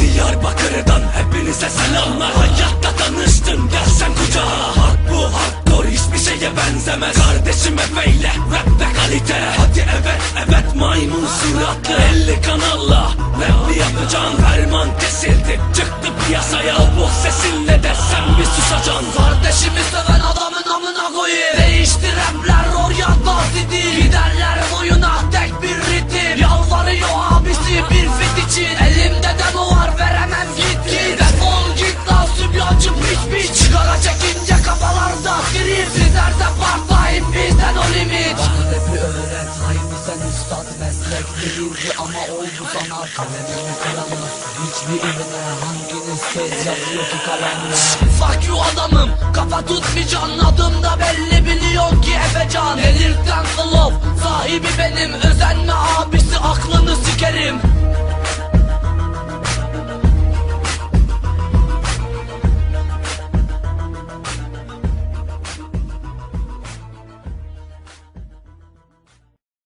Diyarbakır'dan hepinize selamlar. Hayatta tanıştın dersen kucağa. Hak bu hardcore hiçbir şeye benzemez. Kardeşim Efe'yle rapte kalite. Hadi evet evet maymun suratlı. 50 kanalla piyasaya bu sesinle de sen bir susacaksın Kardeşimi seven adamın amına koyayım. Değişti rapler oraya tarzı değil Giderler boyuna tek bir ritim. Yalvarıyor abisi bir fit için. Elimde demo var veremem git git Defol git lan sübyancı piç piç. Sigara çekince kafalarda grip Sizlerde partlayın bizden o limit. Bana rapi öğret Haymi sen meslek. Değildi ama oldu sana Kalemimi kalemle hiçbir eline Hanginiz tez yazıyor ki kalemle Fuck you adamım Kafa tutmayacaksın adım da belli biliyorsun ki Efecan. Delirten flow Sahibi benim abi